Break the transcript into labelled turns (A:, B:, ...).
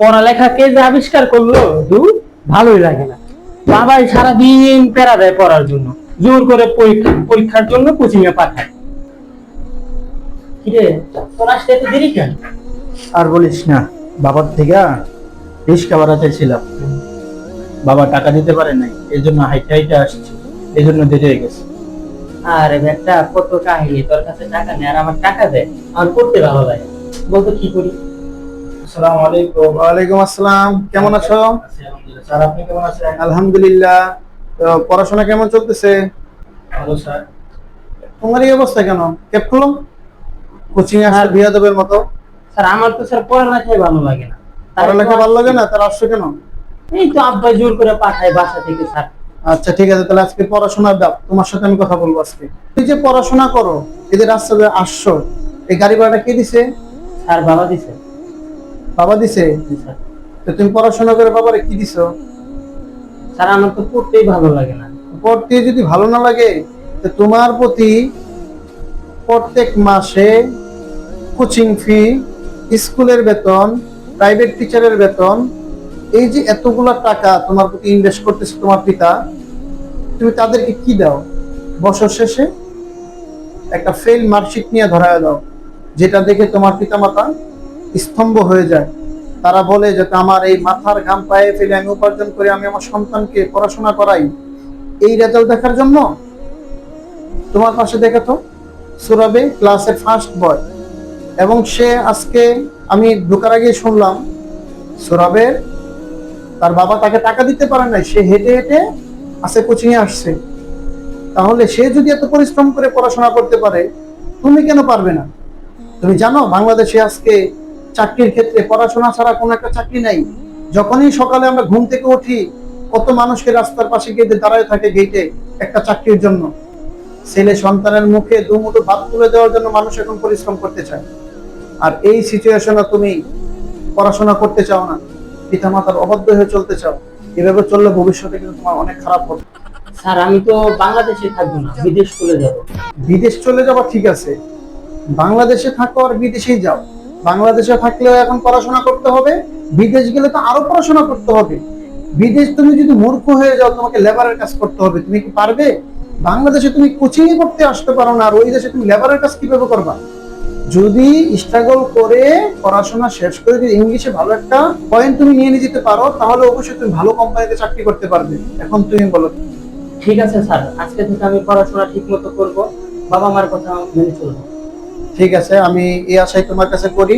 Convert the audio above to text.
A: পড়ালেখাকে যে আবিষ্কার করল দু ভালোই লাগে না। বাবাই সারাদিন প্যারা দেয় পড়ার জন্য। জোর করে পরীক্ষা পরীক্ষার জন্য কোচিং এ পাঠায়। কিরে তোর আসতে এত দেরি কেন?
B: আর বলিস না বাবার থেকে রিক্সা ভাড়া চাইছিলাম বাবা টাকা দিতে পারে নাই এই জন্য হাইটে হাইটে আসছি। এই জন্য দেরি হয়ে গেছে।
A: আরে বেটা কত কাহিনী। তোর কাছে টাকা নেই আর আমার টাকা দে আমার পড়তে ভালো লাগে বলতো কি করি?
B: আসসালামু আলাইকুম
C: ওয়ালাইকুম আসসালাম। কেমন আছো?
B: স্যার আপনি কেমন আছেন?
C: আলহামদুলিল্লাহ। তো পড়াশোনা কেমন চলতেছে?
B: ভালো স্যার।
C: তোমার এই অবস্থা কেন? ক্যাপ কোচিং বিয়াদবের মতো।
A: স্যার আমার তো স্যার পড়ালেখাই ভালো লাগে না।
C: পড়ালেখা ভালো লাগে না? তার আসছো কেন?
A: এই তো আব্বা জোর করে পাঠায় বাসা থেকে স্যার।
C: আচ্ছা ঠিক আছে তাহলে আজকে পড়াশোনার দাও তোমার সাথে আমি কথা বলব আজকে। তুই যে পড়াশোনা করো এদের দিয়ে আসছো এই গাড়ি ভাড়াটা কে দিছে?
A: স্যার বাবা দিছে।
C: বাবা দিছে? তো তুমি পড়াশোনা করে বাবারে কি দিছো?
A: স্যার আমার তো পড়তেই ভালো লাগে না।
C: পড়তে যদি ভালো না লাগে তো তোমার প্রতি প্রত্যেক মাসে কোচিং ফি স্কুলের বেতন প্রাইভেট টিচারের বেতন এই যে এতগুলা টাকা তোমার প্রতি ইনভেস্ট করতেছে তোমার পিতা তুমি তাদেরকে কি দাও? বছর শেষে একটা ফেল মার্কশিট নিয়ে ধরায় দাও যেটা দেখে তোমার পিতামাতা স্তম্ভ হয়ে যায়। তারা বলে যে আমার এই মাথার ঘাম পায়ে ফেলে আমি উপার্জন করে, আমি আমার সন্তানকে পড়াশোনা করাই। এই রেজাল্ট দেখার জন্য? তোমার পাশে দেখে তো সুরাবে ক্লাসের ফার্স্ট বয় এবং সে আজকে আমি ঢোকার আগে শুনলাম সুরাবের তার বাবা তাকে টাকা দিতে পারে নাই, সে হেঁটে হেঁটে আজকে কোচিংয়ে আসছে। তাহলে সে যদি এত পরিশ্রম করে পড়াশোনা করতে পারে, তুমি কেন পারবে না? তুমি জানো, বাংলাদেশে আজকে চাকরির ক্ষেত্রে পড়াশোনা ছাড়া কোনো একটা চাকরি নাই। যখনই সকালে আমরা ঘুম থেকে উঠি কত মানুষকে রাস্তার পাশে গিয়ে দাঁড়ায় থাকে গেটে একটা চাকরির জন্য। ছেলে সন্তানের মুখে দুমুঠো ভাত তুলে দেওয়ার জন্য মানুষ এখন পরিশ্রম করতে চায়। আর এই সিচুয়েশনে তুমি পড়াশোনা করতে চাও না পিতামাতার অবাধ্য হয়ে চলতে চাও এভাবে চললে ভবিষ্যতে কিন্তু তোমার অনেক খারাপ হবে।
A: স্যার আমি তো বাংলাদেশে থাকব না বিদেশ চলে যাব।
C: বিদেশ চলে যাওয়া ঠিক আছে বাংলাদেশে থাকো আর বিদেশেই যাও। বাংলাদেশে থাকলেও এখন পড়াশোনা করতে হবে, বিদেশ গেলে তো আরও পড়াশোনা করতে হবে। বিদেশ তুমি যদি মূর্খ হয়ে যাও, তোমাকে লেবারের কাজ করতে হবে, তুমি কি পারবে? বাংলাদেশে তুমি কোচিং করতে আসতে পারো না, আর ওই দেশে তুমি লেবারের কাজ কীভাবে করবা? যদি স্ট্রাগল করে পড়াশোনা শেষ করে যদি ইংলিশে ভালো একটা পয়েন্ট তুমি নিয়ে নিয়ে যেতে পারো, তাহলে অবশ্যই তুমি ভালো কোম্পানিতে চাকরি করতে পারবে। এখন তুমি বলো।
A: ঠিক আছে, স্যার। আজকে থেকে আমি পড়াশোনা ঠিক মতো করব বাবা মার কথা মেনে চলবো।
C: ঠিক আছে আমি এই আশাই তোমার কাছে করি।